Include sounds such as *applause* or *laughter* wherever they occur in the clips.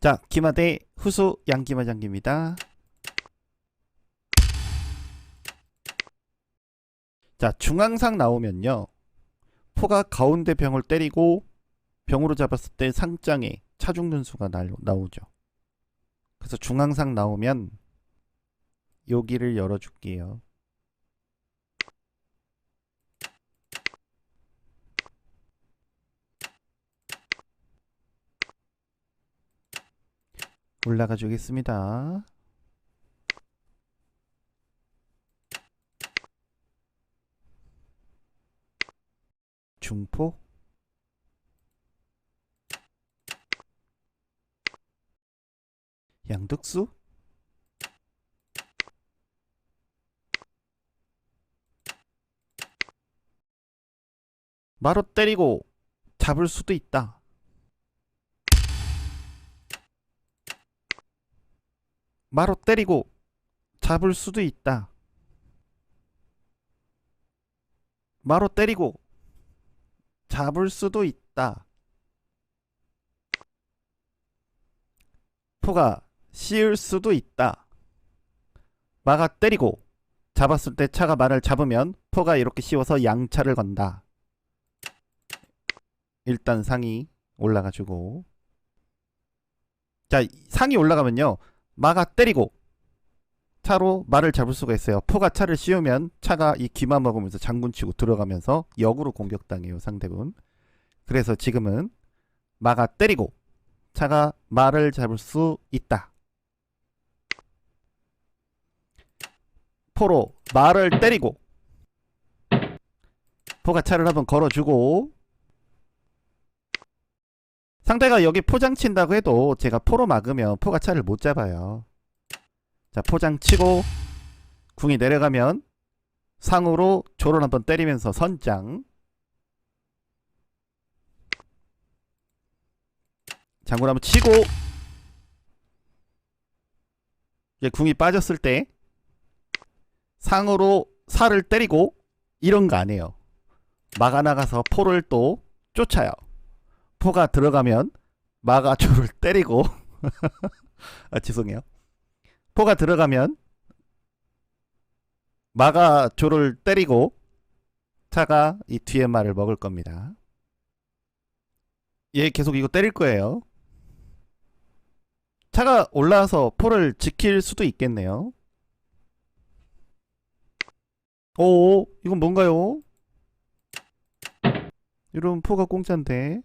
자, 기마대 후수 양기마 장기입니다. 자, 중앙상 나오면요. 포가 가운데 병을 때리고 병으로 잡았을 때 상장에 차 죽는 수가 나, 나오죠. 그래서 중앙상 나오면 여기를 열어줄게요. 올라가 주겠습니다. 중포 양득수 마로 때리고 잡을 수도 있다. 마로 때리고 잡을 수도 있다. 마로 때리고 잡을 수도 있다. 포가 씌울 수도 있다. 마가 때리고 잡았을 때 차가 마를 잡으면 포가 이렇게 씌워서 양차를 건다. 일단 상이 올라가지고 자 상이 올라가면요 마가 때리고 차로 말을 잡을 수가 있어요. 포가 차를 씌우면 차가 이 귀만 먹으면서 장군 치고 들어가면서 역으로 공격당해요 상대분. 그래서 지금은 마가 때리고 차가 말을 잡을 수 있다. 포로 말을 때리고 포가 차를 한번 걸어주고 상대가 여기 포장 친다고 해도 제가 포로 막으면 포가 차를 못 잡아요. 자 포장 치고 궁이 내려가면 상으로 조를 한번 때리면서 선장 장군 한번 치고 이제 궁이 빠졌을 때 상으로 살을 때리고 이런 거 안 해요. 막아 나가서 포를 또 쫓아요. 포가 들어가면 마가 조를 *laughs* 때리고 아 죄송해요. 포가 들어가면 마가 조를 때리고 차가 이 뒤에 말을 먹을 겁니다. 얘 계속 이거 때릴 거예요. 차가 올라와서 포를 지킬 수도 있겠네요. 오, 이건 뭔가요? 이런 포가 공짜인데.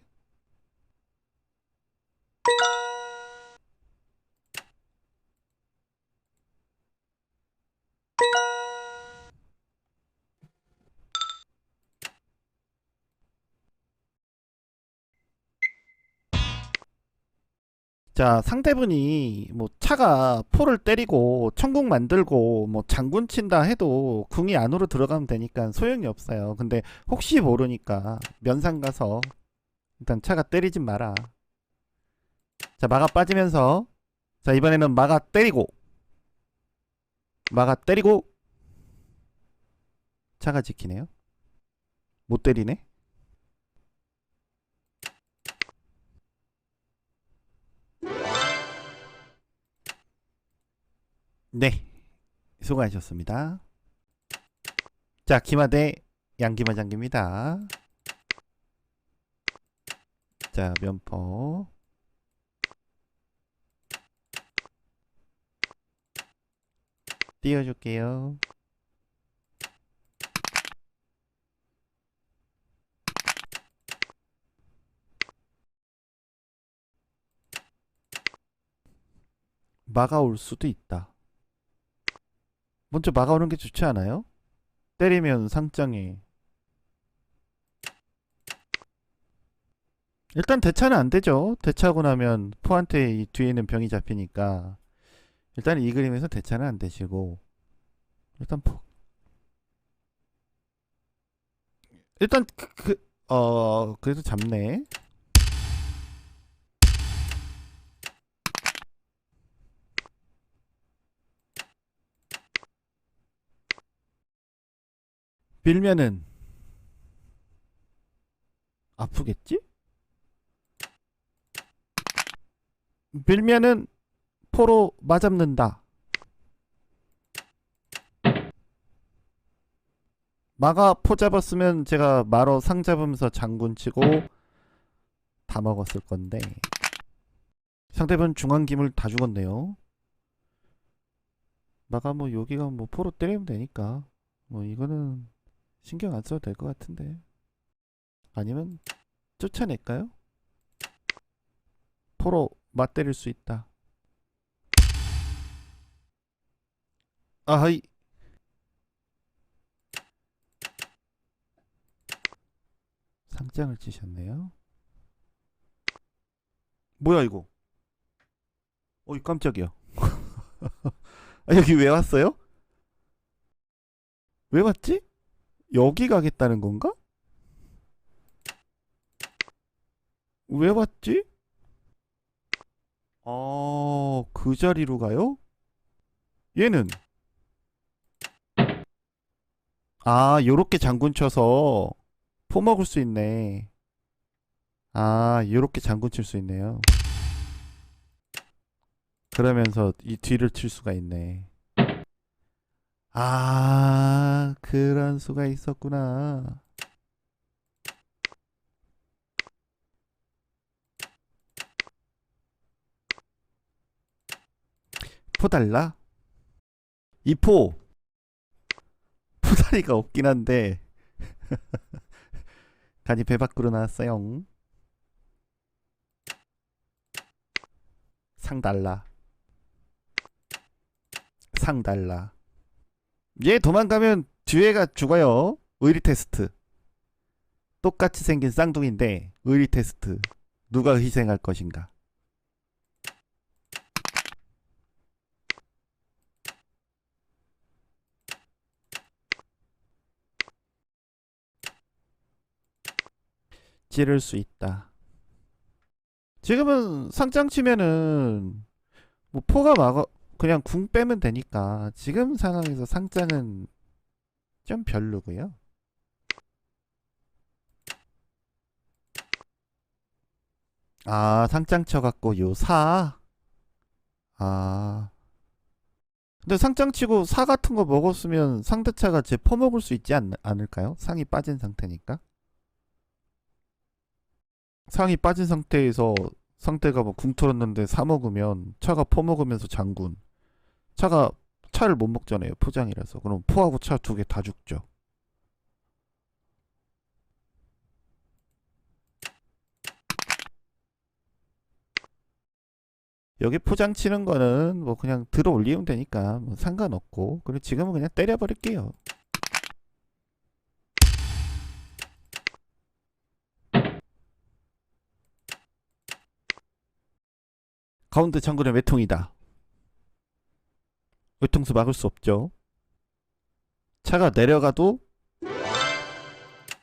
자, 상대분이 뭐 차가 포를 때리고 천국 만들고 뭐 장군 친다 해도 궁이 안으로 들어가면 되니까 소용이 없어요. 근데 혹시 모르니까 면상 가서 일단 차가 때리진 마라. 자, 마가 빠지면서 자, 이번에는 마가 때리고 마가 때리고 차가 지키네요. 못 때리네. 네. 수고하셨습니다. 자, 기마대 양기마 장기입니다. 자, 면포. 띄워줄게요. 막아올 수도 있다. 먼저 막아오는 게 좋지 않아요? 때리면 상장에 일단 대차는 안 되죠. 대차하고 나면 포한테 이 뒤에는 병이 잡히니까 일단 이 그림에서 대차는 안 되시고 일단 포 일단 그, 그, 어 그래도 잡네. 밀면은 아프겠지? 밀면은 포로 맞잡는다. 마가 포 잡았으면 제가 마로 상 잡으면서 장군 치고 다 먹었을 건데 상대방 중앙 기물 다 죽었네요. 마가 뭐 여기가 뭐 포로 때리면 되니까 뭐 이거는 신경 안 써도 될 것 같은데 아니면 쫓아낼까요? 포로 맞때릴 수 있다. 아하이 상장을 치셨네요. 뭐야 이거? 어이 깜짝이야. *laughs* 아, 여기 왜 왔어요? 왜 왔지? 여기 가겠다는 건가? 왜 왔지? 어, 그 자리로 가요? 얘는 아, 요렇게 장군 쳐서 포 먹을 수 있네. 아, 요렇게 장군 칠 수 있네요. 그러면서 이 뒤를 칠 수가 있네. 아, 그런 수가 있었구나. 포 달라? 이포 포다리가 없긴 한데 *laughs* 간이 배 밖으로 나왔어요. 상 달라. 상 달라. 얘 도망가면 뒤에가 죽어요. 의리 테스트. 똑같이 생긴 쌍둥이인데 의리 테스트. 누가 희생할 것인가? 찌를 수 있다. 지금은 상장 치면은 뭐 포가 막어 그냥 궁 빼면 되니까 지금 상황에서 상장은 좀 별로고요. 아 상장 쳐갖고 요 사. 아. 근데 상장 치고 사 같은 거 먹었으면 상대차가 제 퍼먹을 수 있지 않, 않을까요? 상이 빠진 상태니까. 상이 빠진 상태에서 상대가 뭐 궁 털었는데 사 먹으면 차가 포 먹으면서 장군. 차가 차를 못 먹잖아요. 포장이라서. 그럼 포하고 차 두 개 다 죽죠. 여기 포장 치는 거는 뭐 그냥 들어 올리면 되니까 뭐 상관없고 그리고 지금은 그냥 때려 버릴게요. 가운데 장군의 외통이다. 외통수 막을 수 없죠. 차가 내려가도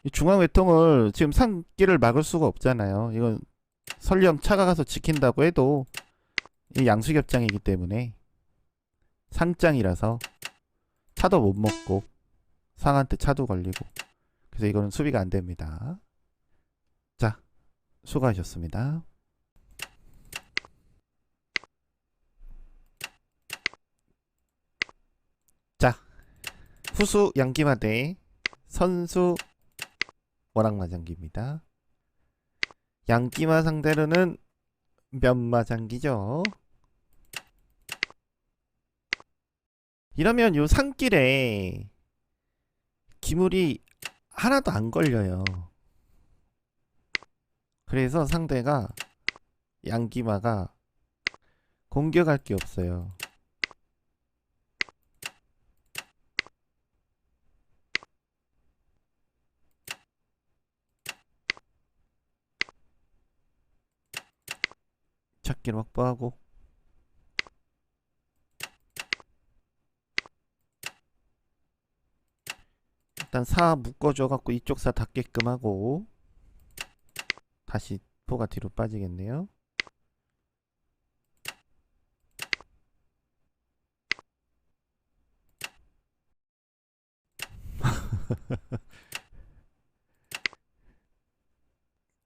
이 중앙 외통을 지금 상길을 막을 수가 없잖아요. 이건 설령 차가 가서 지킨다고 해도 이 양수 겹장이기 때문에 상장이라서 차도 못 먹고 상한테 차도 걸리고 그래서 이거는 수비가 안 됩니다. 자, 수고하셨습니다. 자, 후수 양기마 대 선수 원악마장기입니다. 양기마 상대로는 면마장기죠. 이러면 요 산길에 기물이 하나도 안 걸려요. 그래서 상대가 양기마가 공격할 게 없어요. 찾기를 확보하고 일단 사 묶어줘 갖고 이쪽 사 닿게끔 하고 다시 포가 뒤로 빠지겠네요. *laughs*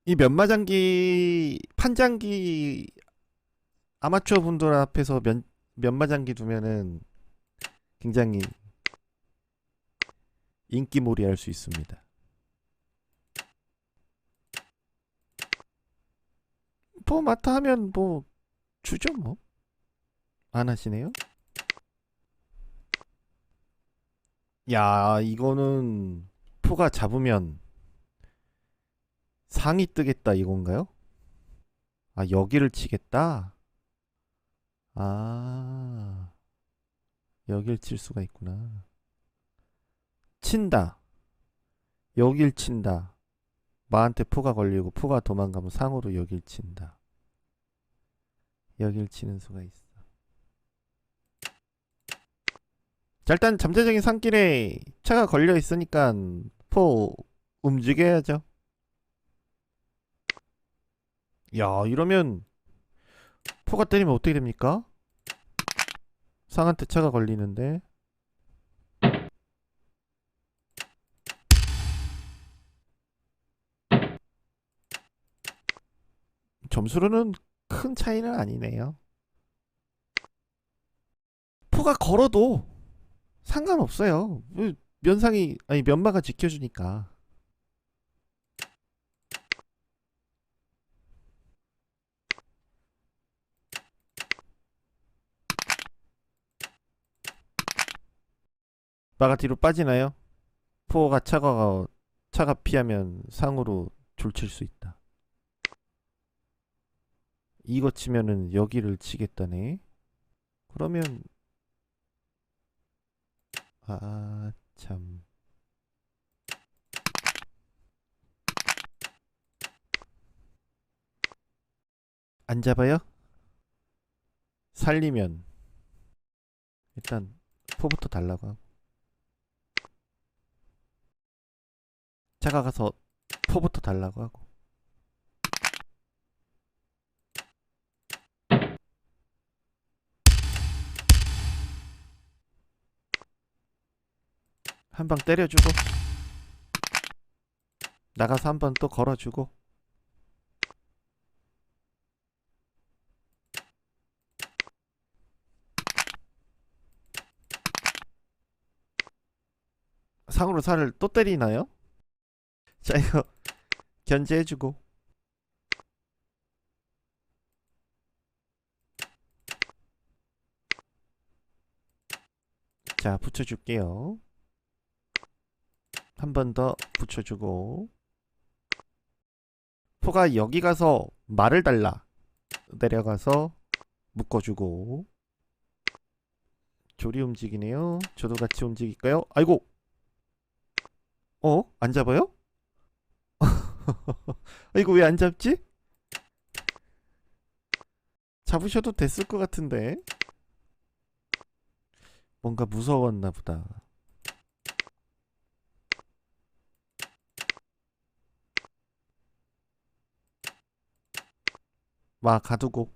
이 면마장기 판장기 아마추어 분들 앞에서 면 면마장기 두면은 굉장히 인기몰이 할 수 있습니다. 뭐 마타 하면 뭐 주죠 뭐. 안 하시네요? 야, 이거는 포가 잡으면 상이 뜨겠다 이건가요? 아, 여기를 치겠다? 아, 여길 칠 수가 있구나. 친다. 여길 친다. 마한테 포가 걸리고 포가 도망가면 상으로 여길 친다. 여길 치는 수가 있어. 자, 일단 잠재적인 산길에 차가 걸려 있으니까 포 움직여야죠. 야, 이러면 포가 때리면 어떻게 됩니까? 상한테 차가 걸리는데 점수로는 큰 차이는 아니네요. 포가 걸어도 상관없어요. 그 면상이 아니 면마가 지켜주니까. 마가 뒤로 빠지나요? 포가 차가 차가 피하면 상으로 졸칠 수 있다. 이거 치면은 여기를 치겠다네. 그러면 아, 참. 안 잡아요? 살리면 일단 포부터 달라고 하고 차가 가서 포부터 달라고 하고 한 방 때려주고 나가서 한 번 또 걸어주고 상으로 살을 또 때리나요? 자 이거 견제해주고. 자 붙여줄게요. 한 번 더 붙여주고. 포가 여기 가서 말을 달라. 내려가서 묶어주고. 조리 움직이네요. 저도 같이 움직일까요? 아이고. 어? 안 잡아요? *laughs* 이거 왜 안 잡지? 잡으셔도 됐을 것 같은데. 뭔가 무서웠나 보다. 마 가두고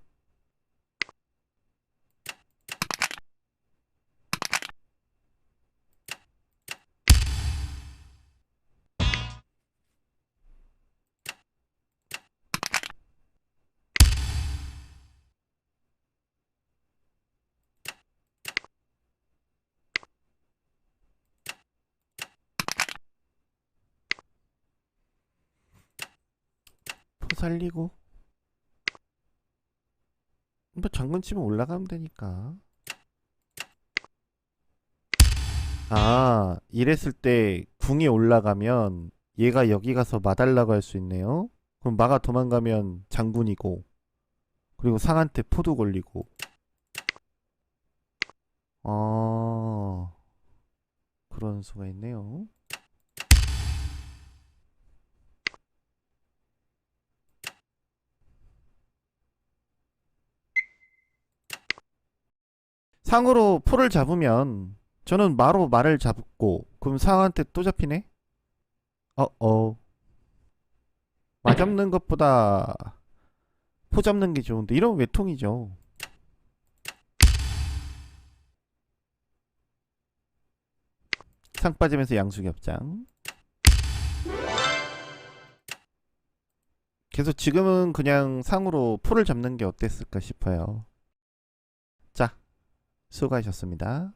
살리고 뭐 장군 치면 올라가면 되니까. 아, 이랬을 때 궁이 올라가면 얘가 여기 가서 마달라고 할 수 있네요. 그럼 마가 도망가면 장군이고 그리고 상한테 포도 걸리고. 아, 그런 수가 있네요. 상으로 포를 잡으면 저는 마로 말을 잡고 그럼 상한테 또 잡히네? 어어. 마 잡는 것보다 포 잡는 게 좋은데 이런 외통이죠. 상 빠지면서 양수겹장. 그래서 지금은 그냥 상으로 포를 잡는 게 어땠을까 싶어요 수고하셨습니다.